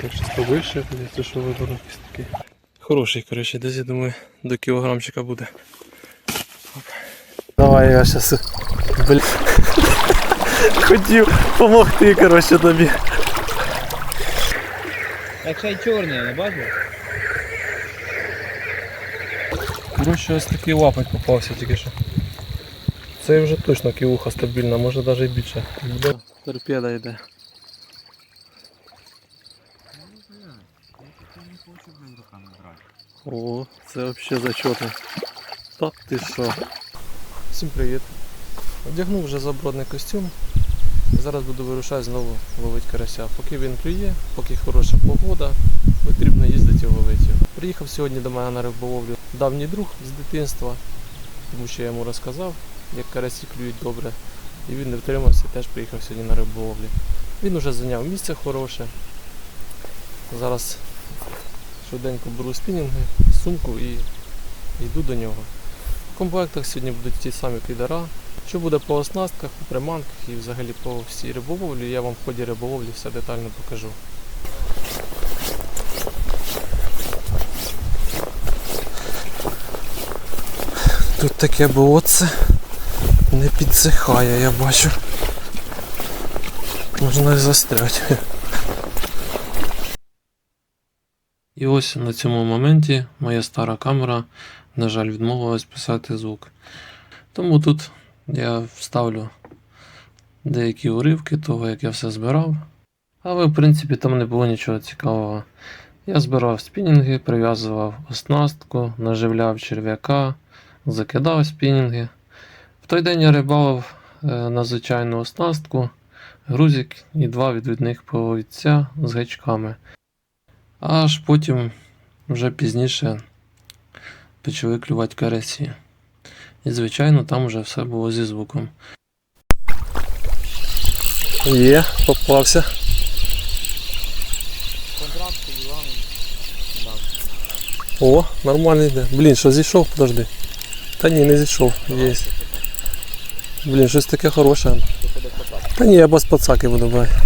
Так щось побільше, це що вибору якийсь такий. Хороший, коротше, десь я думаю, до кілограмчика буде. Оп. Давай я щас. Бля. Хотів допомогти, коротше, тобі. Так ще й чорний, не бачиш? Коротше, ось такий лапоть попався тільки що. Це вже точно кілуха стабільна, може навіть і більше. Торпеда йде. О, це взагалі зачетно. Та ти що? Всім привіт. Одягнув вже забродний костюм. Зараз буду вирушати знову ловити карася. Поки він клює, поки хороша погода, потрібно їздити і ловити його. Приїхав сьогодні до мене на риболовлю давній друг з дитинства, тому що я йому розказав, як карасі клюють добре. І він не втримався, теж приїхав сьогодні на риболовлю. Він уже зайняв місце хороше. Зараз швиденько беру спінінги, сумку і йду до нього. В комплектах сьогодні будуть ті самі підара. Що буде по оснастках, по приманках і взагалі по всій риболовлі, я вам в ході риболовлі все детально покажу. Тут таке болотце не підсихає, я бачу. Можна і застряти. І ось на цьому моменті моя стара камера, на жаль, відмовилась писати звук. Тому тут я вставлю деякі уривки того, як я все збирав. Але в принципі там не було нічого цікавого. Я збирав спінінги, прив'язував оснастку, наживляв черв'яка, закидав спінінги. В той день я рибалив е, на звичайну оснастку, грузик і два відвідних половця з гачками. Аж потім, вже пізніше, почали клювати карасі. І, звичайно, там вже все було зі звуком. Є, попався. Контракт Іван. О, нормально йде. Блін, що зійшов, подожди. Та ні, не зійшов. Є. Блін, щось таке хороше. Та ні, я без пацаки буду брати.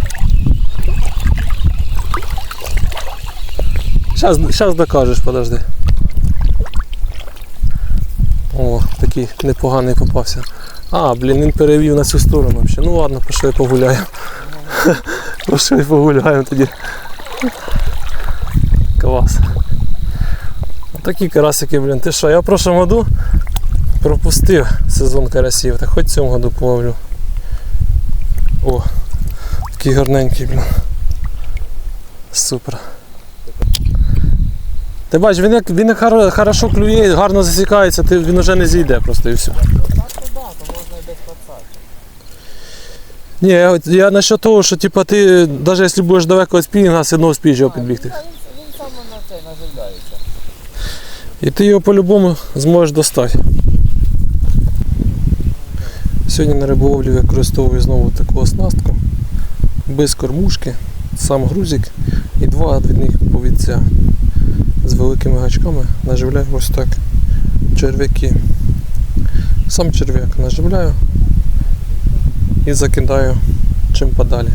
Щас, щас докажеш, подожди. О, такий непоганий попався. А, блін, він перевів на цю сторону взагалі. Ну ладно, пішли погуляємо. Пішли погуляємо тоді. Клас. Такі карасики, блін. Ти що, я в прошлому году пропустив сезон карасів, так хоч цьому году половлю. О, такий гарненький, блін. Супер. Ти бачиш, він як він як хар- хорошо клює, гарно засікається, ти, він вже не зійде просто і все. Ні, я, от- я насчет того, що типа, ти, навіть якщо будеш далеко від спінінга, все одно вспієш його підбігти. Він, він саме на це наживляється. І ти його по-любому зможеш достати. Сьогодні на риболовлі використовую знову таку оснастку. Без кормушки, сам грузик і два відвідних повідця з великими гачками. Наживляю ось так черв'яки. Сам черв'як наживляю і закидаю чим подалі.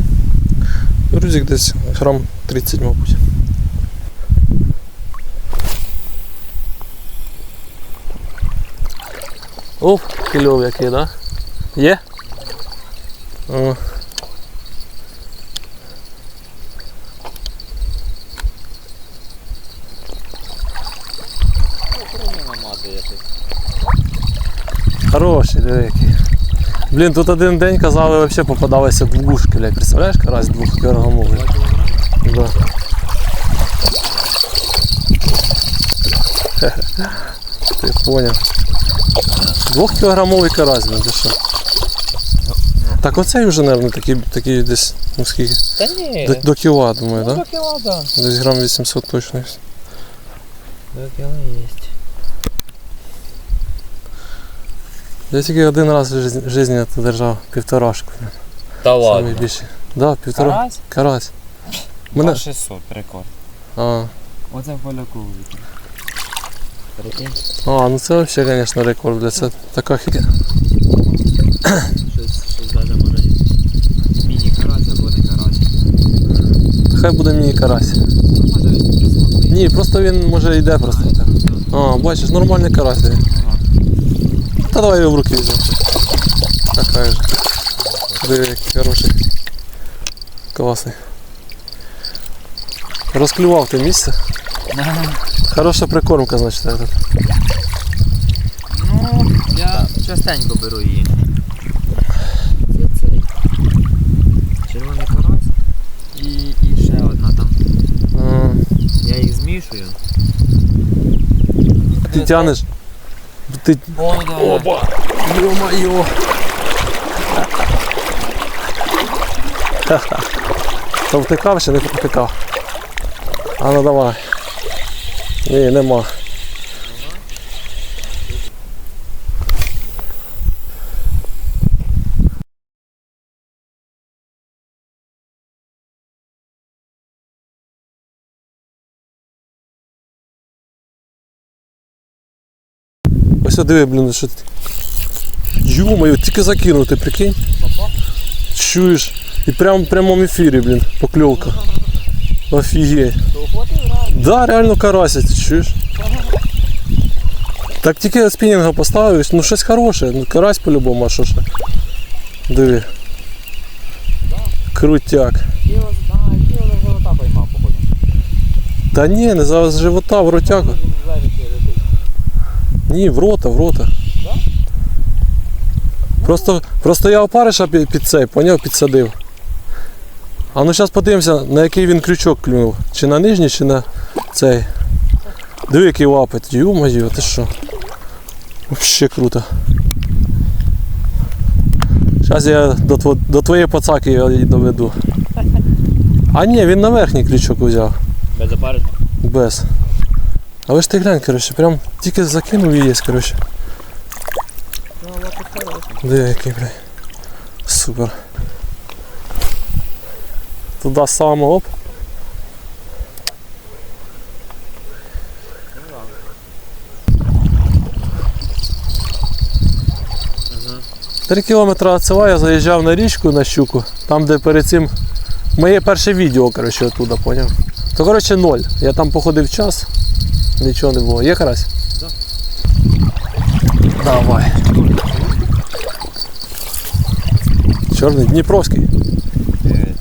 Грузик десь грам 30, мабуть. Оп, кільов який, да? Є? О. Хороший, диви який. Блін, тут один день казали, взагалі попадалися двушки, блядь. Представляєш, карась двох кілограмовий? Да. Ти поняв. Двохкілограмовий карась, ти що? Так оцей вже, мабуть, такий, такий десь, ну скільки? Та ні. До, до кіла, думаю, Ну, так? до кіла, да. Да? Десь грам 800 точно. До кіла є. Я тільки один раз в житті- житті тут держав півторашку. Та Самий більший. Да, півтора. Карась? Карась. Мене... 600 рекорд. А, Оце в поляку вийде. Прикинь? а, ну це взагалі, звісно, рекорд, бля, це така хіня. Щось, щось даже може міні-карась або не карась. Хай буде мені карась. Може він прислухає. Ні, просто він може йде просто так. А, бачиш, нормальний карась. він. Та давай його в руки візьмемо. Така ж. Диви, який хороший. Класний. Розклював те місце. Хороша прикормка, значить, тут. Ну, я частенько беру її. Це цей. Червоний карась. І, і ще одна там. Я їх змішую. Ти тянеш. Ти... О, да. Опа! Ха-ха. То втикав чи не втикав? А ну давай. Ні, нема. Ось диви, блін, що ти. Ё-моє, тільки закинув, ти прикинь? Чуєш? І прямо в прямому ефірі, блін, покльовка. Офігеть. Да, реально карася, ти чуєш? Так тільки спінінга поставив, ну щось хороше, ну карась по-любому, а що ж. Диви. Крутяк. Та ні, не за з живота, в ротяку. Ні, в рота, в рота. Просто, просто я опариша під, під цей, поняв, підсадив. А ну зараз подивимося, на який він крючок клюнув. Чи на нижній, чи на цей. Диви, який лапить. Ю-моє, ти що? Вообще круто. Зараз я до, тво- до твоєї пацаки його доведу. А ні, він на верхній крючок взяв. Без опаришня? Без. Але ж ти глянь, коротше, прям тільки закинув і є, коротше. Де який, блядь. Супер. Туди само, оп. Три кілометри від села я заїжджав на річку на щуку, там де перед цим моє перше відео, коротше, оттуда, поняв? То коротше ноль. Я там походив час, нічого не було. Є карась? Да. Давай. Чорний Дніпровський.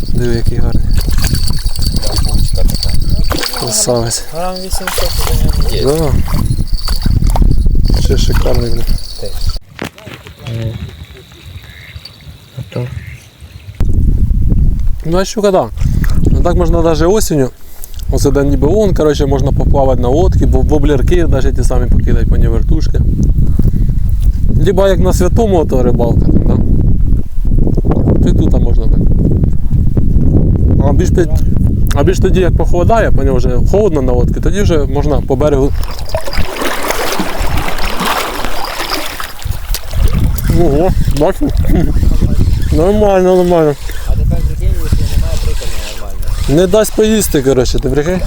Диви, який гарний. Красавець. Грам 800 за нього є. Да. Ще шикарний, блін. Ну а щука, да. Ну так можна навіть осінню. Ось де ніби он, коротше, можна поплавати на лодки, бо воблерки навіть ті самі покидати по вертушки. Либо як на святому то рибалка, да? Й тут можна так. А більш, а більш тоді як похолодає, по нього вже холодно на лодці, тоді вже можна по берегу. Ого, бачу. Нормально, нормально. А тепер прикинь, якщо немає прикорму нормально. Не дасть поїсти, коротше, ти прикинь?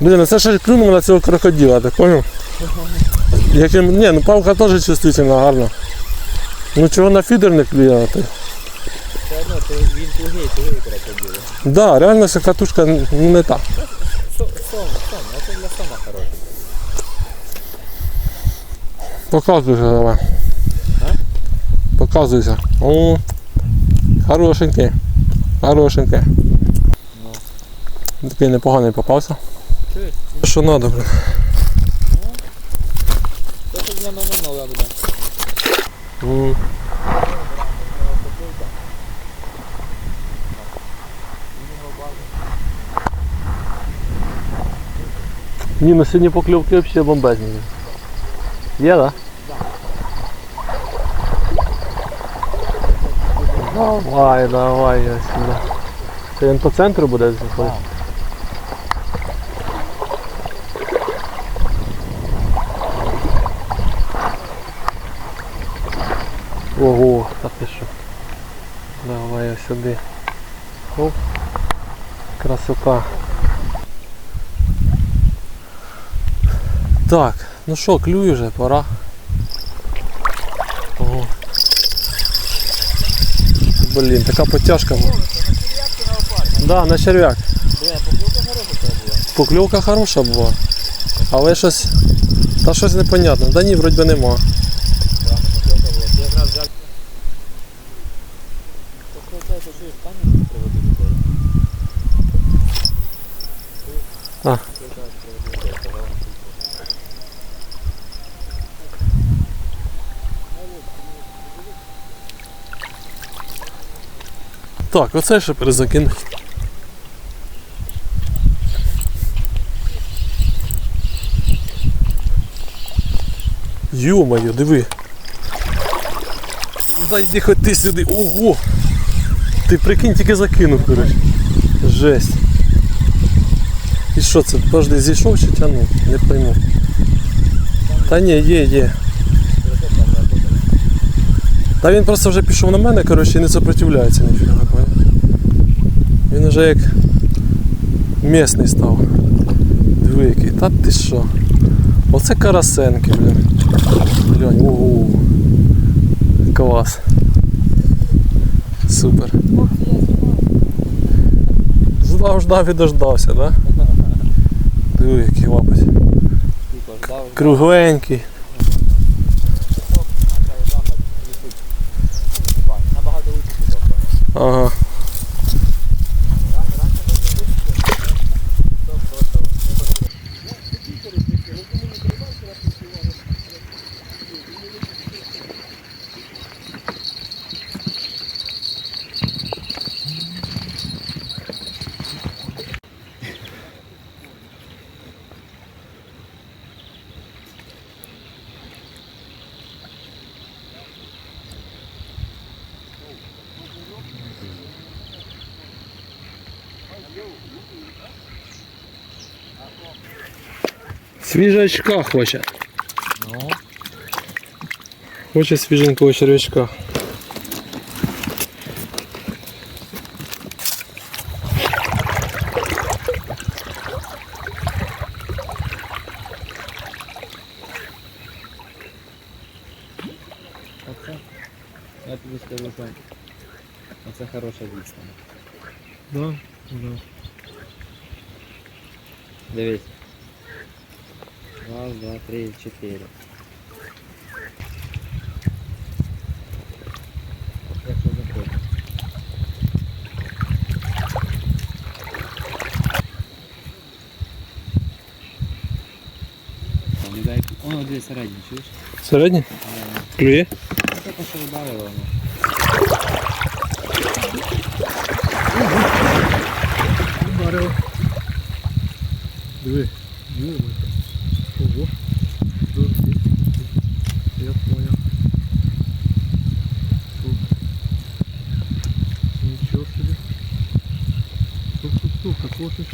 Блін, ну це ще клюнув на цього крокодила, ти поняв? Яким... Ні, ну палка теж чувствительна, гарна. Ну чого на фідер не клює, ти? Все одно, то він тугий, тугий крокодил. Да, реально ця катушка не та. Сом, сом, а це для сома хороший. Показуйся давай. Показуйся. О, хорошенький. Хорошенький. Такий непоганий попався. Чуєш? Що треба, блін. Це тут для мене нове буде. Ні, ну сьогодні покльовки взагалі бомбезні. Є, так? Давай, давай, я сюди. Це він по центру буде заходити? Ого, та ти що? Давай я сюди. Оп. Красота. Так, ну що, клюй вже, пора. Блін, така потяжка. Да, на черв'як. Була. Покльовка хороша була. Але щось. Та щось непонятне. Да ні, вроді би нема. Рано поклюка була. Ти якраз взяв. Тобто це, що чуєш, пані приводу людей. А. Якраз з приводу людей, того. Так, оце ще перезакинуть. Йо-моє, диви. Зайди хоч ти сюди. Ого! Ти прикинь, тільки закинув, коротше. Жесть. І що це? Подожди, зійшов чи тягнув? Не пойму. Та ні, є, є. Та він просто вже пішов на мене, коротше, і не сопротивляється ніфіга, понял? Він уже як місний став. Диви який. Та ти що? Оце карасенки, блін. Глянь, ого. Клас. Супер. Ждав, ждав і дождався, да? Диви, який лапать. Кругленький. 嗯 Свіжачка хоче. Ну, Хоче свіженького червячка. оце. Я тобі скажу, що оце хороша відстань. Да? Да. Дивись. Раз, два, три, чотири. Якщо заходить. Там, не дай... О, дві середні, чуєш? Середній? Да. Клює? Це те, що вдарило воно. Ударив. Диви. Йома. Ого. Дорогий. Я понял. Фу. Нічого собі. Тух-тух-тух,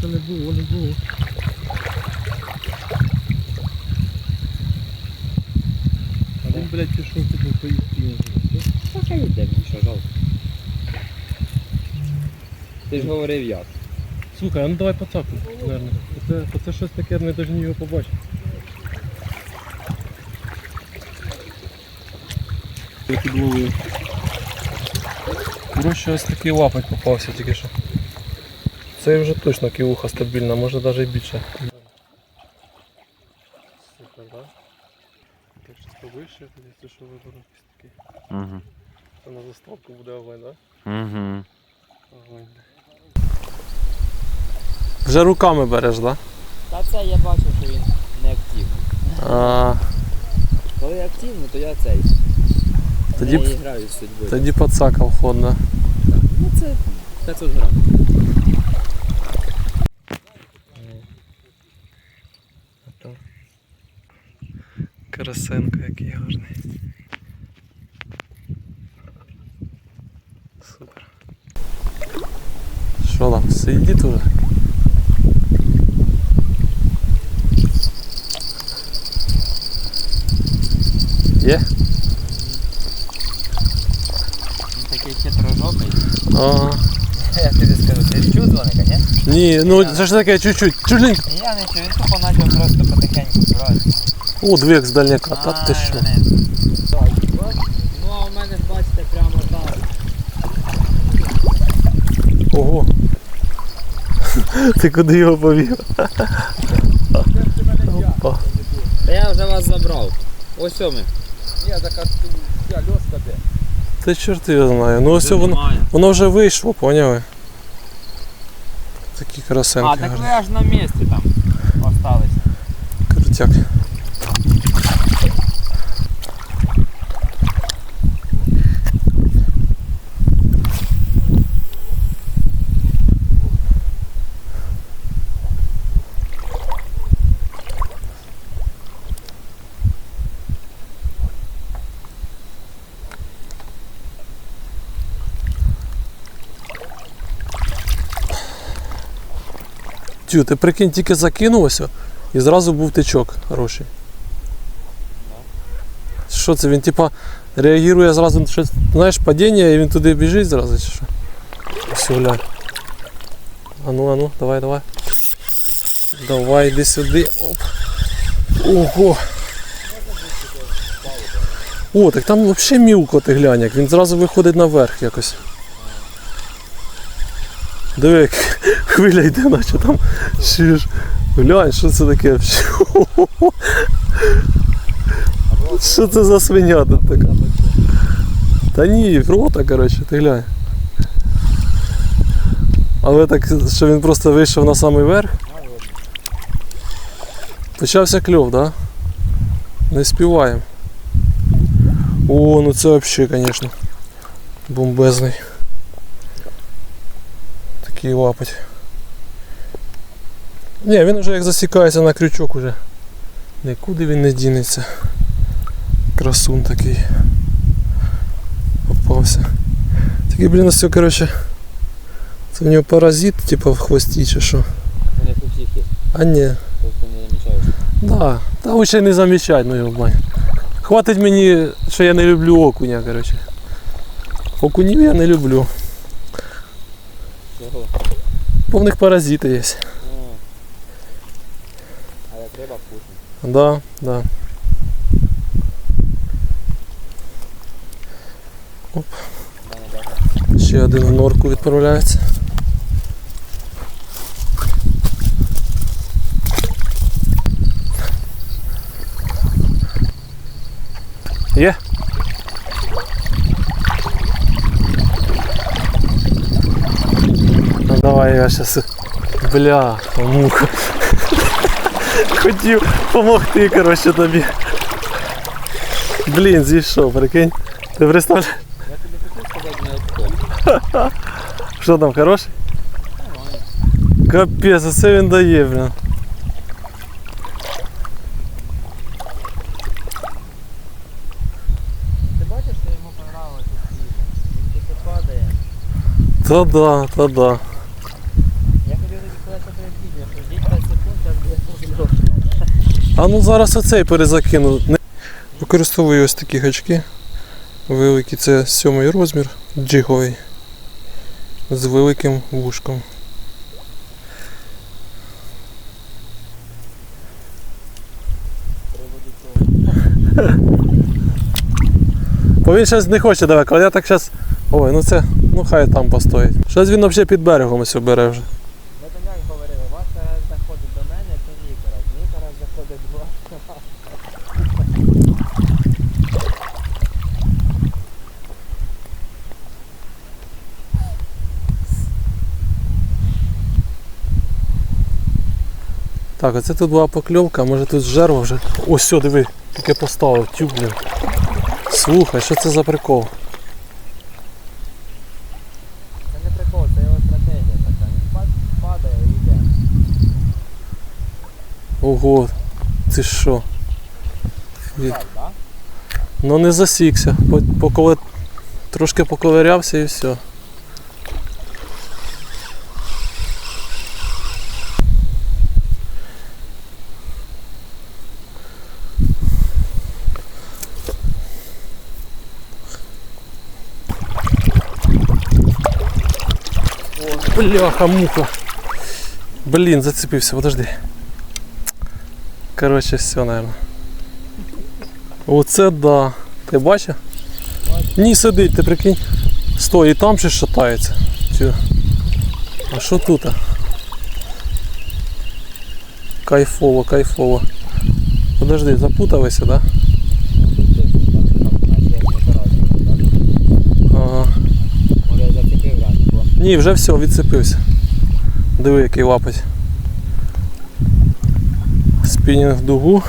ще не було, не було. А він, блядь, пішов туди поїсти. Та хай йде, мені що жалко. Ти ж говорив як. Слухай, а ну давай поцапай, наверное. Оце, оце щось таке, ми повинні його побачити. Я підловив. Коротше, ось такий лапать попався тільки що. Це вже точно кілуха стабільна, може навіть і більше. Супер, так? Так що повище, тоді що виберу якийсь такий. Угу. Це на заставку буде огонь, так? Угу. Огонь. Вже руками береш, так? Та це я бачив, що він не активний. А, Коли активний, то я цей. тоді, я б- граю з судьбою. тоді пацакав ходно. Ну це 500 грам. Карасенко який гарний. Супер. Що там, сидить уже? Є? Він такий хитрожопий. Ага. Я тобі скажу, ти чув дзвоника, ні? Ні, ну це ж таке чуть-чуть. Чужленько. Я не чув, він тупо почав просто потихеньку брати. О, дві з дальняка, та ти що? Ну а у мене бачите прямо так. Ого. Ти куди його повів? Опа. Та я вже вас забрав. Ось о ми. Ні, так я льоска де? Та чорт його знає. Ну ось воно, воно вже вийшло, поняли? Такі А, красенки так ви аж на місці там остались. Крутяк. Тю, ти прикинь, тільки закинувся і зразу був тичок хороший. Що це він типа реагує зразу щось, знаєш, падіння і він туди біжить зразу чи що? Все, глянь. Ану, ану, давай, давай. Давай, іди сюди. Оп. Ого. О, так там взагалі мілко ти глянь, як він зразу виходить наверх якось. Диви, хвиля йде, наче там. Що ж. Глянь, що це таке? Що це за свиня тут така? Та ні, рота, коротше, ти глянь. Але так, що він просто вийшов на самий верх. Почався кльов, так? Да? Не співаємо. О, ну це взагалі, звісно. Бомбезний. Такий лапоть. Ні, він вже як засікається на крючок уже. Нікуди він не дінеться. Красун такий. Попався. Такий, блін, ось, коротше. Це в нього паразит, типу в хвості чи що. У всіх є, А ні. просто не замічаєш. Да. Та лучше не замічать, ну його бань. Хватить мені, що я не люблю окуня, коротше. Окунів я не люблю. Чого? Бо в них паразити є. Ну. Але треба вкусно. Да, да. Оп. Ще один в норку відправляється. Є? Ну давай я щас. Бля, муха. Хотів допомогти, коротше, тобі. Блін, зійшов, прикинь. Ти представляєш, Я тобі хотів сказати не що там хороший? Капець, оце він дає, блін. Ти бачиш, що йому понравилось? Він тільки падає. Та да, та да. Я хотів тобі сказати, що треба відео, що ждіть 5 секунд, зараз буде зльот. А ну зараз оцей перезакину. Використовую ось такі гачки. Великі це сьомий розмір, джиговий. З великим вушком. Бо він зараз не хоче далеко, але я так зараз. Ой, ну це, ну хай там постоїть. Щось він взагалі під берегом ось бере вже. Ми там як говорили, ваш карась заходить до мене, то мій карась. Мій карась заходить до вас. Так, оце тут була покльовка, може тут жерва вже. Ось все, диви, тільки поставив, тюб, блін. Слухай, що це за прикол? Це не прикол, це його стратегія така. Він пад- падає і йде. Ого, ти що? Від-? Ну не засікся. По- Покови... Трошки поковирявся і все. Бляха, муха. Блін, зацепився, подожди. Короче, все, наверное. Оце да. Ти бачив? Ні, сидить, ти прикинь. Стой, і там ще шатається. Чу. А що тут? Кайфово, кайфово. Подожди, запуталися, да? Ага. Може зацепив рано, бо Ні, вже все, відцепився. Диви, який лапать. Спінінг в дугу.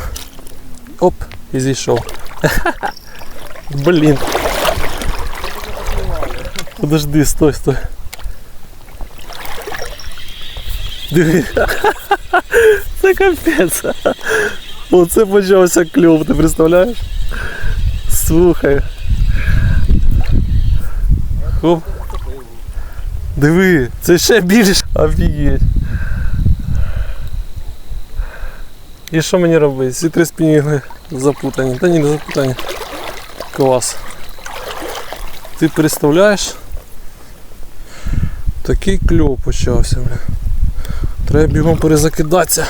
Оп, і зійшов. Блін. Подожди, стой, стой. Диви. Це капець. Оце почався кльов, ти представляєш? Слухай. Хоп. Диви, це ще більше. Офігеть. І що мені робити? Ці три спінінги запутані. Та ні, не запутані. Клас. Ти представляєш? Такий кльов почався, бля. Треба бігом перезакидатися.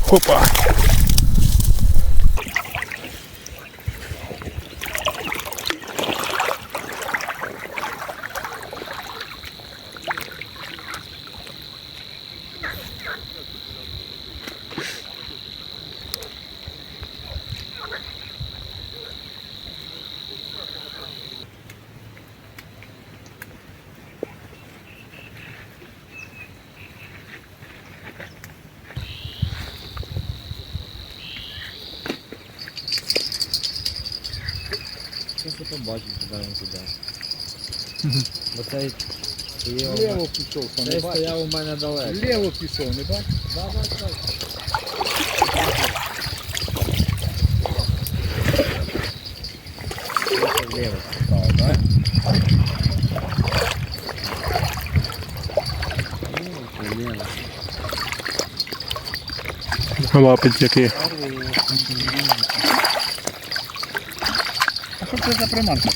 Хопа. Я куди він піде. Бо цей стояв, Ліво пішов, що не цей бачиш? стояв у мене далеко. Ліво пішов, не бачиш? Да, да, да. Вліво, так? Ліво, ліво. Лапить який. Це за приманка?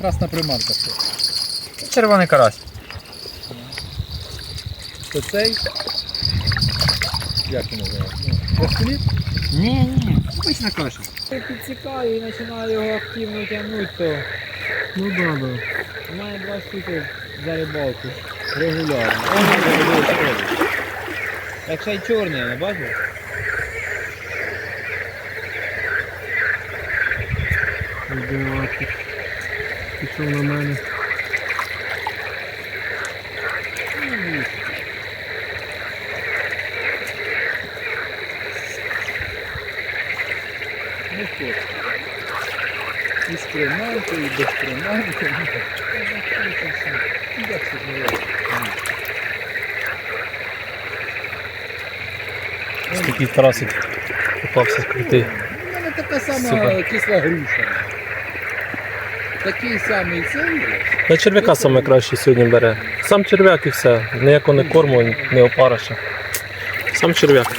Красна приманка. Червоний карась. То цей? Як він називається? Ну, Розкуліт? Ні, ні, обична каша. Я підсікаю і починаю його активно тягнути, то Ну у мене два штуки за рибалку. Регулярно. Якщо й чорний, не бачиш? Пішов на мене. Ну що? І з приманкою, і без приманки. Як це називається? Ось такий Тарасик попався крутий. У мене така сама Супер. кисла груша. Такий самий цей. На черв'яка саме краще сьогодні бере. Сам черв'як і все. Ніякого не корму, не опариша. Сам черв'як.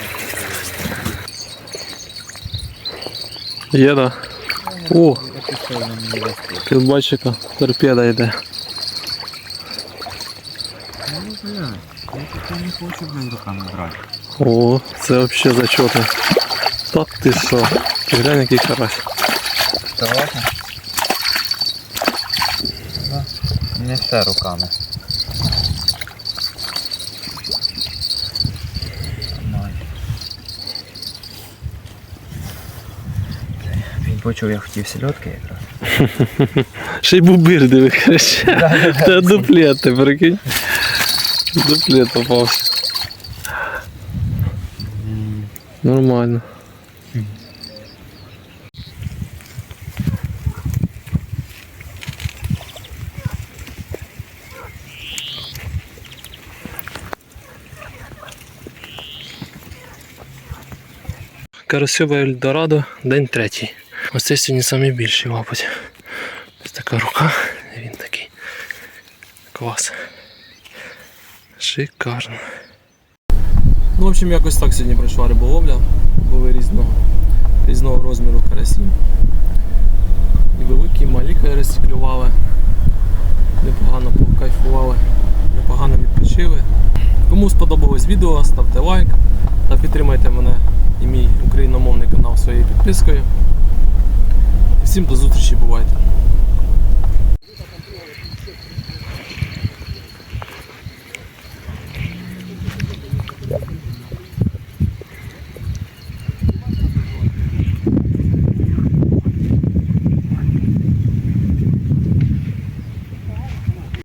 Є, да. О, півбачика, торпеда йде. Я таке не хочу блин, руками брати. О, це взагалі зачетно. Та ти що? Ти глянь, який карась. Согласен? Да. Не все руками. Він почув, я хотів сельодки якраз. Ще й бубир диви, короче. Та дуплет, ти прикинь. Дуплет попався. Нормально. Карасьове Ельдорадо, день третій. Ось це сьогодні найбільший, мабуть. Ось така рука, він такий. Клас. Шикарно. Ну, в общем, якось так сьогодні пройшла риболовля. Були різного, різного розміру карасі. І великі, і малі карасі клювали. Непогано покайфували, непогано відпочили. Кому сподобалось відео, ставте лайк та підтримайте мене і мій україномовний канал своєю підпискою. Всім до зустрічі, бувайте!